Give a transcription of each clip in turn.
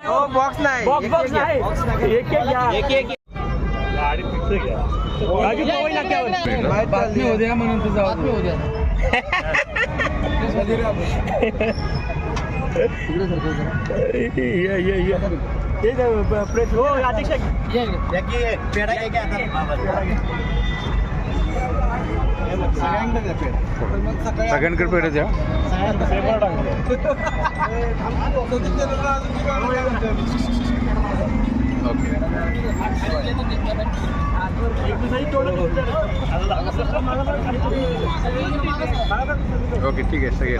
Box नाही। Box box नाही। एक एक एक गाडी फिक्स घ्या राजू पवाई नाक्यावर बातमी उद्या म्हणून तुझा बातमी उद्या ये ये ये। ये प्रेस हो अध्यक्ष ये पेड़ा घे काय आता सगळ्यांकडे पेढे द्या ओके. ठीक आहे सगळे.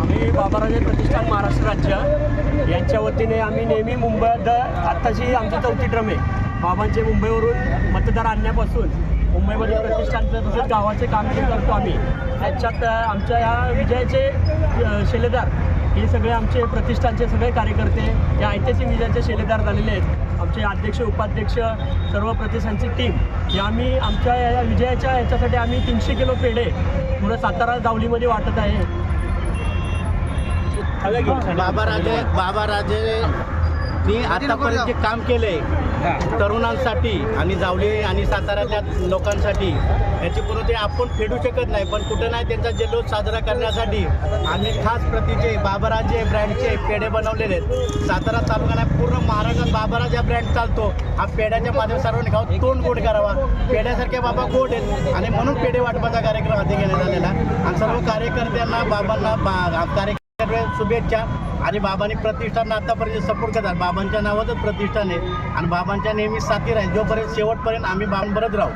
आम्ही बाबाराजे प्रतिष्ठान महाराष्ट्र राज्य. यांच्या वतीने आम्ही नेहमी मुंबईत आत्ताची आमची चौथी ट्रम आहे. बाबांचे मुंबईवरून मतदार आणण्यापासून मुंबईमध्ये प्रतिष्ठानचं तसंच गावाचे काम करतो आम्ही त्याच्यात आमच्या या विजयाचे शिलेदार हे सगळे आमचे प्रतिष्ठानचे सगळे कार्यकर्ते या ऐतिहासिक विजयाचे शिलेदार झालेले आहेत. आमचे अध्यक्ष उपाध्यक्ष सर्व प्रतिष्ठानची टीम हे आम्ही आमच्या या विजयाच्या ह्याच्यासाठी आम्ही तीनशे किलो पेढे पुढं सातारा जावलीमध्ये वाटत आहे. बाबा राजे बाबा राजे मी आतापर्यंत जे काम केलंय तरुणांसाठी आणि जावली आणि साताऱ्यातल्या लोकांसाठी याची पूर्ण आपण फेडू शकत नाही पण कुठं नाही त्यांचा जल्लोष साजरा करण्यासाठी आम्ही खास प्रतीचे बाबाराजे ब्रँडचे पेढे बनवलेले आहेत. सातारा तालुक्याला पूर्ण महाराष्ट्रात बाबाराजा ब्रँड चालतो. हा पेढ्याच्या माध्यम सर्वांनी खाऊन तोंड गोड करावा. पेढ्यासारखे बाबा गोड आहेत आणि म्हणून पेढे वाटपाचा कार्यक्रम हाती घेण्यात आलेला आणि सर्व कार्यकर्त्यांना बाबांना बा कार्य शुभेच्छा आणि बाबांनी प्रतिष्ठान आतापर्यंत सपोर्ट करतात बाबांच्या नावातच प्रतिष्ठान आहे. आणि बाबांच्या नेहमी साथी राहील जोपर्यंत शेवटपर्यंत आम्ही बाबांबरच राहू.